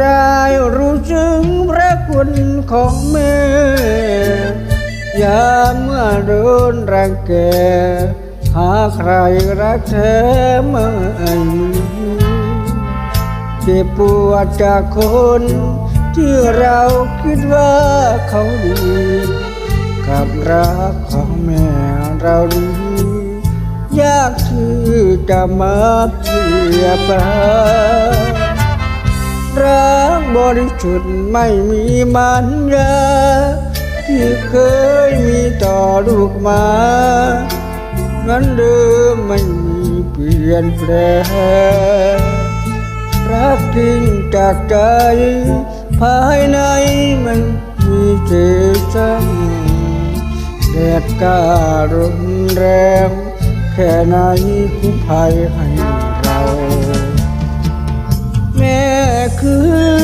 ได้รู้จึงพระคุณของแม่ยามเมื่อโดนรังแก หาใครรักแท้ไม่เจ็บปวดจากคน ที่เราคิดว่าเขาดีกับรักของแม่เราดียากที่จะมาเปรียบปรานรักบ ริสุทธิ์ไม่มีมันยาที่เคยมีต่อลูกมางั้นเดิมไม่มีเปลี่ยนแปลงรักจริงจากใจ ภายในมันมีเจสังแดดกล้ารุนแรงแค่ไหนคุ้มภัยให้เรา แม่คื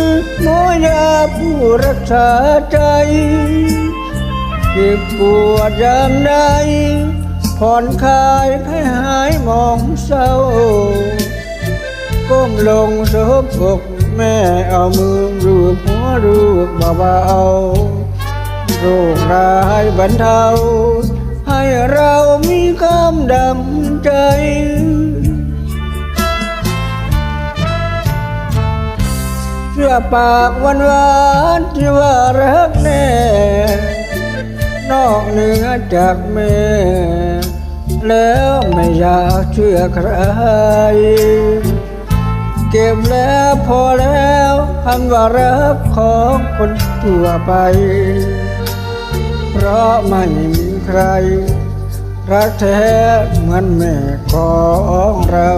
อ หมอยาผู้รักษาใจเจ็บปวดยามใดผ่อนคลายให้หายมองเศร้า ก้มลงสบอกแม่เอามือรูปหัวรูปเบาๆโรคร้ายบรรเทา ให้เรามีคำดำใจ ชื่อปากวันวานที่ว่ารักแน่ นอกเหนือจากแม่ แล้วไม่อยากเชื่อใคร เก็บแล้วพอแล้วคำว่ารักของคนทั่วไป เพราะไม่มีใคร รักแท้เหมือนแม่ของเรา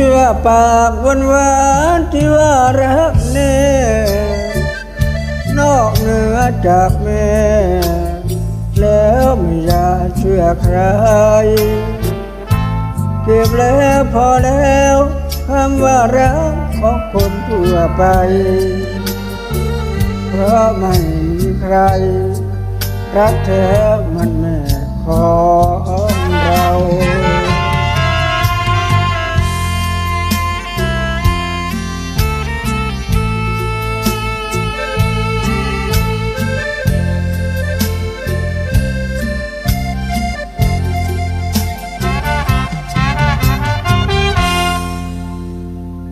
ชื่อปากวันวานที่ว่ารักแน่นอกเหนือจากแม่ แล้วไม่อยากเชื่อใคร เก็บแล้วพอแล้วคำว่ารักของคนทั่วไป เพราะไม่มีใคร รักแท้เหมันแม่